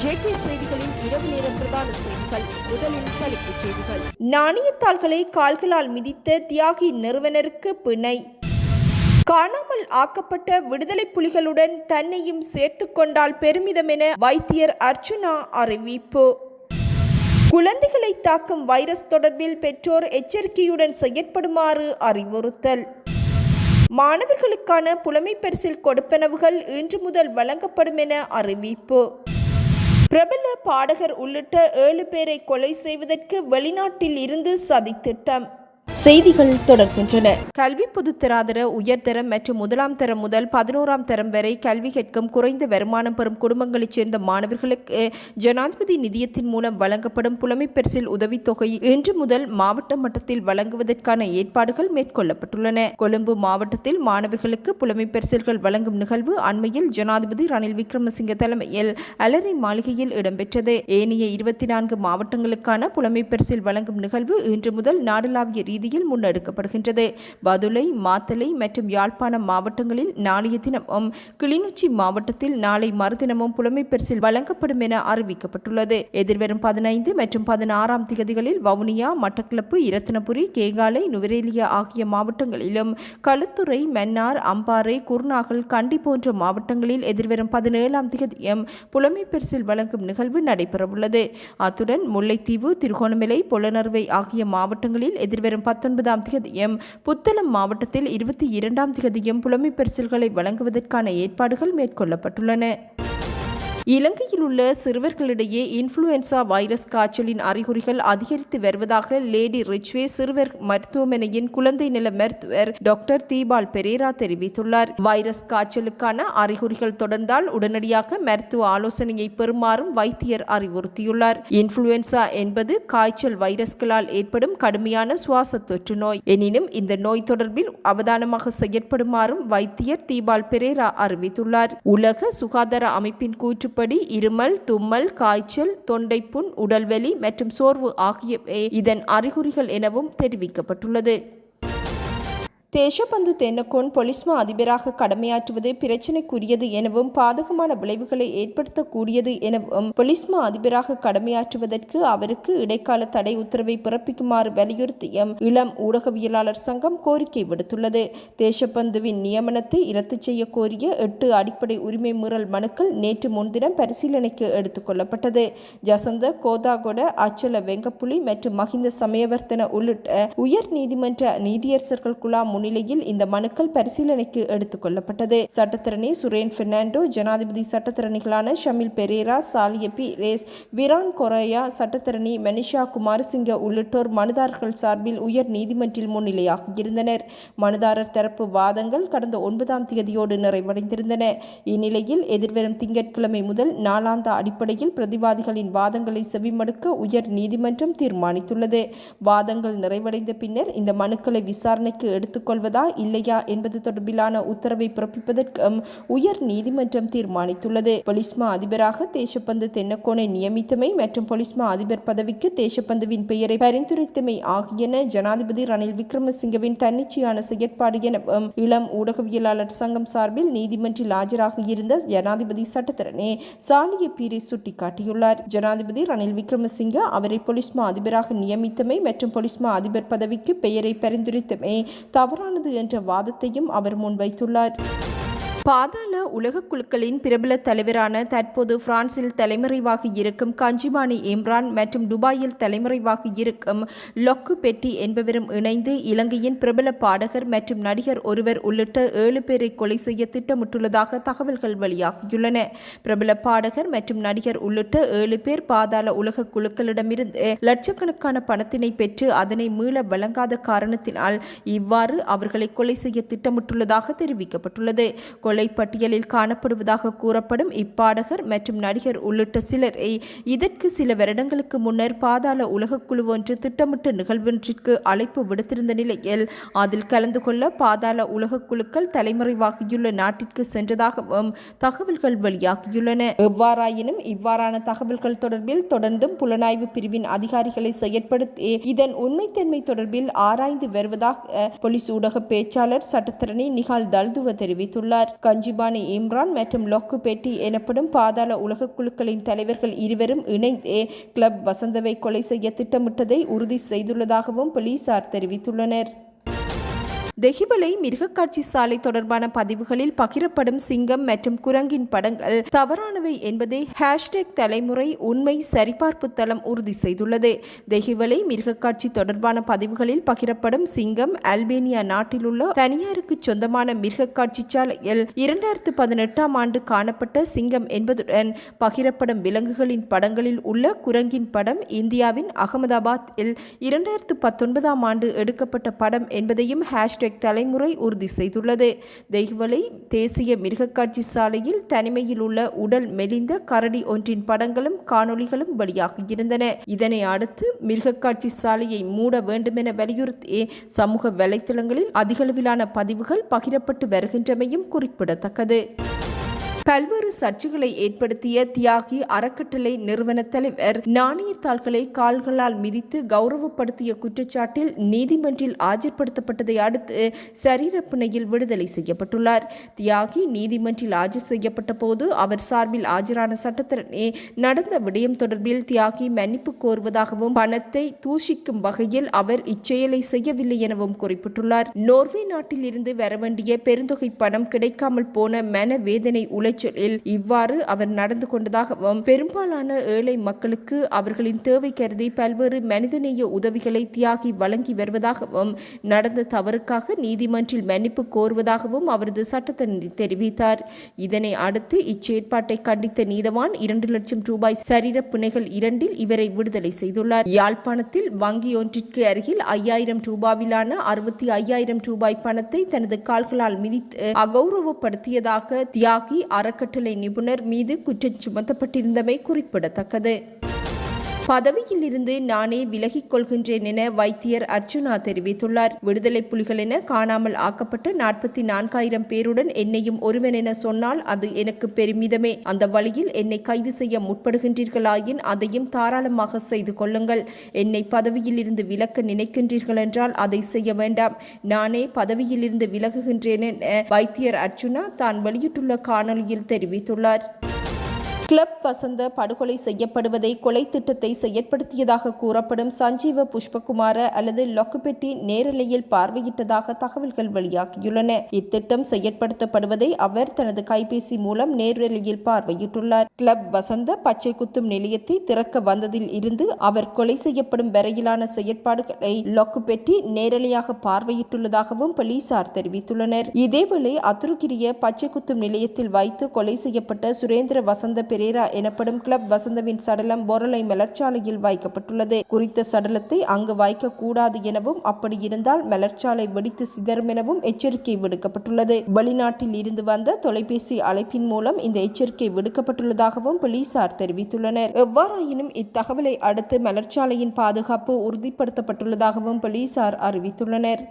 JK செய்திகளின் இரவு நேர பிரதான செய்திகள் முதலில் தலைப்புச் செய்திகள். நாணயத்தாள்களை கால்களால் மிதித்த தியாகி நிறுவனருக்கு பிணை. காணாமல் ஆக்கப்பட்ட விடுதலை புலிகளுடன் தன்னையும் சேர்த்து கொண்டால் பெருமிதம் என வைத்தியர் அர்ச்சுனா அறிவிப்பு. குழந்தைகளை தாக்கும் வைரஸ் தொடர்பில் பெற்றோர் எச்சரிக்கையுடன் செயற்படுமாறு அறிவுறுத்தல். மாணவர்களுக்கான புலமை பரிசில் கொடுப்பனவுகள் இன்று முதல் வழங்கப்படும் என அறிவிப்பு. பிரபல பாடகர் உள்ளிட்ட ஏழு பேரை கொலை செய்வதற்கு வெளிநாட்டில் இருந்து சதித்திட்டம் செய்திகள் தொடர்கின்றன. கல்வி பொதுத்தராதர உயர்தரம் மற்றும் முதலாம் தரம் முதல் பதினோராம் தரம் வரை கல்வி கேட்கும் குறைந்த வருமானம் பெறும் குடும்பங்களைச் சேர்ந்த மாணவர்களுக்கு ஜனாதிபதி நிதியத்தின் மூலம் வழங்கப்படும் புலமைப்பரிசில் உதவித்தொகை இன்று முதல் மாவட்ட மட்டத்தில் வழங்குவதற்கான ஏற்பாடுகள் மேற்கொள்ளப்பட்டுள்ளன. கொழும்பு மாவட்டத்தில் மாணவர்களுக்கு புலமைப்பரிசில்கள் வழங்கும் நிகழ்வு அண்மையில் ஜனாதிபதி ரணில் விக்ரமசிங்க தலைமையில் அலரி மாளிகையில் இடம்பெற்றது. ஏனைய இருபத்தி நான்கு மாவட்டங்களுக்கான புலமைப்பரிசில் வழங்கும் நிகழ்வு இன்று முதல் நாடளாவிய ரீதியில் முன்னெடுக்கப்படுகின்றது. பதுளை மாத்தளை மற்றும் யாழ்ப்பாணம் மாவட்டங்களில் நாளைய தினமும் கிளிநொச்சி மாவட்டத்தில் நாளை மறுதினமும் புலமை பரிசில் வழங்கப்படும் என அறிவிக்கப்பட்டுள்ளது. எதிர்வரும் பதினைந்து மற்றும் பதினாறாம் திகதிகளில் வவுனியா மட்டக்களப்பு இரத்தினபுரி கேகாலை நுவரேலியா ஆகிய மாவட்டங்களிலும் களுத்துறை மன்னார் அம்பாறை குர்நாகல் கண்டி போன்ற மாவட்டங்களில் எதிர்வரும் பதினேழாம் திகதியும் புலமை பரிசில் வழங்கும் நிகழ்வு நடைபெறவுள்ளது. அத்துடன் முல்லைத்தீவு திருகோணமலை பொலனறுவை ஆகிய மாவட்டங்களில் எதிர்வரும் பத்தொன்பதாம் திகதியும் புத்தளம் மாவட்டத்தில் இருபத்தி இரண்டாம் திகதியும் புலமை பரிசில்களை வழங்குவதற்கான ஏற்பாடுகள் மேற்கொள்ளப்பட்டுள்ளன. இலங்கையில் உள்ள சிறுவர்களிடையே இன்ஃப்ளூயன்சா வைரஸ் காய்ச்சலின் அறிகுறிகள் அதிகரித்து வருவதாக லேடி ரிச்வே சிறுவர் மருத்துவமனையின் குழந்தை நல மருத்துவர் டாக்டர் தீபால் பெரேரா தெரிவித்துள்ளார். வைரஸ் காய்ச்சலுக்கான அறிகுறிகள் தொடர்ந்தால் உடனடியாக மருத்துவ ஆலோசனையை பெறுமாறும் வைத்தியர் அறிவுறுத்தியுள்ளார். இன்ஃப்ளூயன்சா என்பது காய்ச்சல் வைரஸ்களால் ஏற்படும் கடுமையான சுவாச தொற்று நோய். எனினும் இந்த நோய் தொடர்பில் அவதானமாக செயற்படுமாறும் வைத்தியர் தீபால் பெரேரா அறிவித்துள்ளார். உலக சுகாதார அமைப்பின் கூற்று கூற்றுப்படி இருமல் தும்மல் காய்ச்சல் தொண்டைப்புண் உடல்வலி மற்றும் சோர்வு ஆகியவை இதன் அறிகுறிகள் எனவும் தெரிவிக்கப்பட்டுள்ளது. தேசபந்து தென்னக்கோன் பொலிஸ்மா அதிபராக கடமையாற்றுவது பிரச்சினைக்குரியது எனவும் பாதகமான விளைவுகளை ஏற்படுத்தக்கூடியது எனவும் பொலிஸ்மா அதிபராக கடமையாற்றுவதற்கு அவருக்கு இடைக்கால தடை உத்தரவை பிறப்பிக்குமாறு வலியுறுத்திய இளம் ஊடகவியலாளர் சங்கம் கோரிக்கை விடுத்துள்ளது. தேசபந்துவின் நியமனத்தை இரத்து செய்ய கோரிய எட்டு அடிப்படை உரிமை மீறல் மனுக்கள் நேற்று முன்தினம் பரிசீலனைக்கு எடுத்துக் கொள்ளப்பட்டது. ஜசந்த கோதாகொட அச்சல வெங்கப்புலி மற்றும் மஹிந்த சமயவர்த்தன உள்ளிட்ட உயர் நீதிமன்ற நீதியரசர்கள் குழா முன்னிலையில் இந்த மனுக்கள் பரிசீலனைக்கு எடுத்துக் கொள்ளப்பட்டது. சட்டத்திரணி சுரேன் பெர்னாண்டோ ஜனாதிபதி சட்டத்திறனிகளான ஷமில் பெரேரா சாலிய பி. ரேஸ் விரான் கொரையா சட்டத்திறனி மனிஷா குமாரசிங்க உள்ளிட்டோர் மனுதாரர்கள் சார்பில் உயர் நீதிமன்றில் முன்னிலையாக இருந்தனர். மனுதாரர் தரப்பு வாதங்கள் கடந்த ஒன்பதாம் தேதியோடு நிறைவடைந்திருந்தன. இந்நிலையில் எதிர்வரும் திங்கட்கிழமை முதல் நாளாந்த அடிப்படையில் பிரதிவாதிகளின் வாதங்களை செவிமடுக்க உயர் நீதிமன்றம் தீர்மானித்துள்ளது. வாதங்கள் நிறைவடைந்த பின்னர் இந்த மனுக்களை விசாரணைக்கு எடுத்துக் கொள்வதா இல்லையா என்பது தொடர்பிலான உத்தரவை பிறப்பிப்பதற்கும் உயர் நீதிமன்றம் தீர்மானித்துள்ளது. பொலிஸ்மா அதிபராக தேசப்பந்து தென்னக்கோனை நியமித்தமை மற்றும் பொலிஸ்மா அதிபர் பதவிக்கு தேசப்பந்துவின் பெயரை பரிந்துரைத்தமை ஆகியன ஜனாதிபதி ரணில் விக்ரமசிங்கவின் தன்னிச்சையான செயற்பாடு எனவும் இளம் ஊடகவியலாளர் சங்கம் சார்பில் நீதிமன்றில் ஆஜராக இருந்த ஜனாதிபதி சட்டத்தரணி சாலிய பீரி சுட்டிக்காட்டியுள்ளார். ஜனாதிபதி ரணில் விக்ரமசிங்க அவரை பொலிஸ்மா அதிபராக நியமித்தமை மற்றும் பொலிஸ்மா அதிபர் பதவிக்கு பெயரை பரிந்துரைத்தமை தவறானது என்ற வாதத்தையும் அவர் முன்வைத்துள்ளார். பாதாள உலக குழுக்களின் பிரபல தலைவரான தற்போது பிரான்சில் தலைமறைவாக இருக்கும் கஞ்சிமானி இம்ரான் மற்றும் துபாயில் தலைமறைவாக இருக்கும் லொக்கு பெட்டி என்பவரும் இணைந்து இலங்கையின் பிரபல பாடகர் மற்றும் நடிகர் ஒருவர் உள்ளிட்ட ஏழு பேரை கொலை செய்ய திட்டமிட்டுள்ளதாக தகவல்கள் வெளியாகியுள்ளன. பிரபல பாடகர் மற்றும் நடிகர் உள்ளிட்ட ஏழு பேர் பாதாள உலக குழுக்களிடமிருந்து லட்சக்கணக்கான பணத்தினை பெற்று அதனை மீள வழங்காத காரணத்தினால் இவ்வாறு அவர்களை கொலை செய்ய திட்டமிட்டுள்ளதாக தெரிவிக்கப்பட்டுள்ளது. கொலை பட்டியலில் காணப்படுவதாக கூறப்படும் இப்பாடகர் மற்றும் நடிகர் உள்ளிட்ட சிலரை இதற்கு சில வருடங்களுக்கு முன்னர் பாதாள உலகக்குழு ஒன்று திட்டமிட்ட நிகழ்வொன்றிற்கு அழைப்பு விடுத்திருந்த நிலையில் அதில் கலந்து கொள்ள பாதாள உலகக்குழுக்கள் தலைமறைவாகியுள்ள நாட்டிற்கு சென்றதாகவும் தகவல்கள் வெளியாகியுள்ளன. எவ்வாறாயினும் இவ்வாறான தகவல்கள் தொடர்பில் தொடர்ந்தும் புலனாய்வு பிரிவின் அதிகாரிகளை செயற்படுத்தி இதன் உண்மைத்தன்மை தொடர்பில் ஆராய்ந்து வருவதாக போலீஸ் ஊடக பேச்சாளர் சட்டத்தரணி நிகால் தல்துவ தெரிவித்துள்ளார். கஞ்சிபானி இம்ரான் மற்றும் லொக்கு பெட்டி எனப்படும் பாதாள உலக குழுக்களின் தலைவர்கள் இருவரும் இணைந்தே கிளப் வசந்தவை கொலை செய்ய திட்டமிட்டதை உறுதி செய்துள்ளதாகவும் போலீசார் தெரிவித்துள்ளனர். தெஹிபலை மிருகக்காட்சி சாலை தொடர்பான பதிவுகளில் பகிரப்படும் சிங்கம் மற்றும் குரங்கின் படங்கள் தவறானவை என்பதை ஹேஷ்டேக் தலைமுறை உண்மை சரிபார்ப்பு தளம் உறுதி செய்துள்ளது. தெஹிவலை மிருகக்காட்சி தொடர்பான பதிவுகளில் பகிரப்படும் சிங்கம் அல்பேனியா நாட்டில் உள்ள தனியாருக்கு சொந்தமான மிருகக்காட்சி சாலையில் இரண்டாயிரத்து பதினெட்டாம் ஆண்டு காணப்பட்ட சிங்கம் என்பதுடன் பகிரப்படும் விலங்குகளின் படங்களில் உள்ள குரங்கின் படம் இந்தியாவின் அகமதாபாத்தில் இரண்டாயிரத்து பத்தொன்பதாம் ஆண்டு எடுக்கப்பட்ட படம் என்பதையும் ஹேஷ்டேக் தலைமுறை உறுதி செய்துள்ளது. தெய்வலை தேசிய மிருகக்காட்சி சாலையில் தனிமையில் உள்ள உடல் மெலிந்த கரடி ஒன்றின் படங்களும் காணொளிகளும் வெளியாகியிருந்தன இதனை அடுத்து மிருகக்காட்சி சாலையை மூட வேண்டுமென வலியுறுத்தி சமூக வலைத்தளங்களில் அதிகளவிலான பதிவுகள் பகிரப்பட்டு வருகின்றமையும் குறிப்பிடத்தக்கது. பல்வேறு சர்ச்சைகளை ஏற்படுத்திய தியாகி அறக்கட்டளை நிறுவன தலைவர் நாணயத்தாள்களை கால்களால் மிதித்து கௌரவப்படுத்திய குற்றச்சாட்டில் நீதிமன்றில் ஆஜர்படுத்தப்பட்டதை அடுத்து சரீரப்பிணையில் விடுதலை செய்யப்பட்டுள்ளார். தியாகி நீதிமன்றில் ஆஜர் செய்யப்பட்ட போது அவர் சார்பில் ஆஜரான சட்டத்தரணி நடந்த விடயம் தொடர்பில் தியாகி மன்னிப்பு கோருவதாகவும் பணத்தை தூஷிக்கும் வகையில் அவர் இச்செயலை செய்யவில்லை எனவும் குறிப்பிட்டுள்ளார். நோர்வே நாட்டில் இருந்து வரவேண்டிய பெருந்தொகை பணம் கிடைக்காமல் போன மனவேதனை உளைச்சலில் இவ்வாறு அவர் நடந்து கொண்டதாகவும் பெரும்பாலான ஏழை மக்களுக்கு அவர்களின் தேவை கருதி பல்வேறு மனிதநேய உதவிகளை தியாகி வழங்கி வருவதாகவும் நடந்த தவறுக்காக நீதிமன்றில் மன்னிப்பு கோருவதாகவும் அவரது சட்டத்தரணி தெரிவித்தார். இதனை அடுத்து இச்செயற்பாட்டை கண்டித்த நீதவான் இரண்டு லட்சம் ரூபாய் சரீர பிணைகள் இரண்டில் இவரை விடுதலை செய்துள்ளார். யாழ்ப்பாணத்தில் வங்கி ஒன்றிற்கு அருகில் ஐயாயிரம் ரூபாவிலான அறுபத்தி ஐயாயிரம் ரூபாய் பணத்தை தனது கால்களால் மிதித்து அகௌரவப்படுத்தியதாக தியாகி அறக்கட்டளை நிபுணர் மீது குற்றம் சுமத்தப்பட்டிருந்தமை குறிப்பிடத்தக்கது. பதவியில் இருந்து நானே விலகிக் கொள்கின்றேன் என வைத்தியர் அர்ஜுனா தெரிவித்துள்ளார். விடுதலை புலிகள் என காணாமல் ஆக்கப்பட்ட நாற்பத்தி நான்காயிரம் பேருடன் என்னையும் ஒருவன் என சொன்னால் அது எனக்கு பெருமிதமே. அந்த வழியில் என்னை கைது செய்ய முற்படுகின்றீர்களாயின் அதையும் தாராளமாக செய்து கொள்ளுங்கள். என்னை பதவியில் இருந்து விலக்க நினைக்கின்றீர்கள் என்றால் அதை செய்ய வேண்டாம். நானே பதவியில் இருந்து விலகுகின்றேன் என வைத்தியர் அர்ஜுனா தான் வெளியிட்டுள்ள காணொலியில் தெரிவித்துள்ளார். கிளப் வசந்த படுகொலை செய்யப்படுவதை கொலை திட்டத்தை செயற்படுத்தியதாக கூறப்படும் சஞ்சீவ புஷ்பகுமார அல்லது லொக்குபெட்டி நேரலையில் பார்வையிட்டதாக தகவல்கள் வெளியாகியுள்ளன. இத்திட்டம் செயற்படுத்தப்படுவதை அவர் தனது கைபேசி மூலம் நேரலையில் பார்வையிட்டுள்ளார். கிளப் வசந்த பச்சை குத்தும் நிலையத்தை திறக்க வந்ததில் இருந்து அவர் கொலை செய்யப்படும் வரையிலான செயற்பாடுகளை லொக்குபெட்டி நேரலையாக பார்வையிட்டுள்ளதாகவும் போலீசார் தெரிவித்துள்ளனர். இதேவேளை அத்துருக்கிரிய பச்சை குத்தும் நிலையத்தில் வைத்து கொலை செய்யப்பட்ட சுரேந்திர வசந்த பெரேரா எனப்படும் கிளப் வசந்தவின் சடலம் பொருளை மலர்ச்சாலையில் வைக்கப்பட்டுள்ளது குறித்த சடலத்தை அங்கு வாய்க்க கூடாது எனவும் அப்படி இருந்தால் மலர்ச்சாலை வெடித்து சிதறும் எனவும் எச்சரிக்கை விடுக்கப்பட்டுள்ளது. வெளிநாட்டில் இருந்து வந்த தொலைபேசி அழைப்பின் மூலம் இந்த எச்சரிக்கை விடுக்கப்பட்டுள்ளதாகவும் போலீசார் தெரிவித்துள்ளனர். எவ்வாறாயினும் இத்தகவலை அடுத்து மலர்ச்சாலையின் பாதுகாப்பு உறுதிப்படுத்தப்பட்டுள்ளதாகவும் போலீசார் அறிவித்துள்ளனர்.